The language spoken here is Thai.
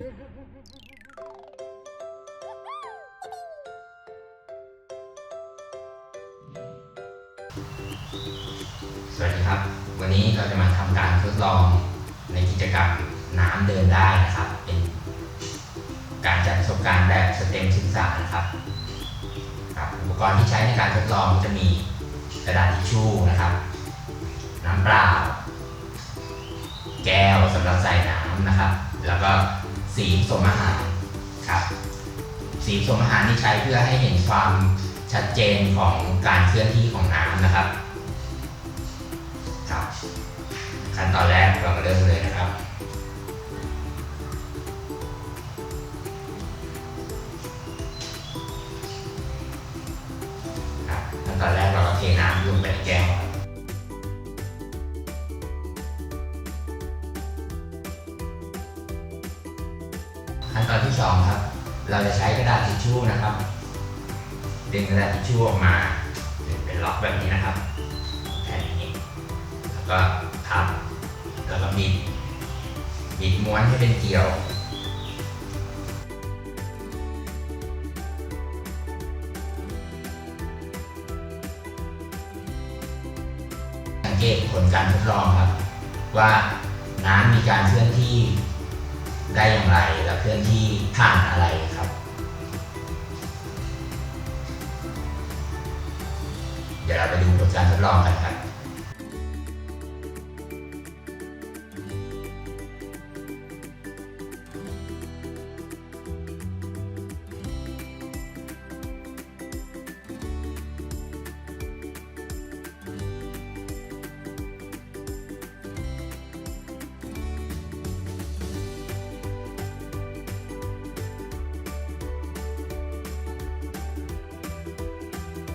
สวัสดีครับ วันนี้เราจะมาทำการทดลองในกิจกรรมน้ำเดินได้นะครับ เป็นการจัดประสบการณ์แบบสเต็มศึกษานะครับครับ อุปกรณ์ที่ใช้ในการทดลองจะมีกระดาษทิชชู่นะครับ น้ำเปล่า แก้วสำหรับใส่น้ำนะครับ แล้วก็ สีผสมอาหารครับสีผสมอาหารที่ใช้เพื่อให้เห็นความชัดเจนของการเคลื่อนที่ของน้ำนะครับ ขั้นตอนที่สองครับ เราจะใช้กระดาษทิชชู่นะครับ ดึงกระดาษทิชชู่ออกมาเป็นล็อกแบบนี้นะครับแผ่นนี้ แล้วก็พับแล้วก็บิดบิดม้วนให้เป็นเกลียวสังเกตผลการทดลองครับ ว่าน้ำมีการเคลื่อนที่ ได้อย่างไรและเคลื่อนที่ผ่านอะไรครับ เดี๋ยวเราไปดูผลการทดลอง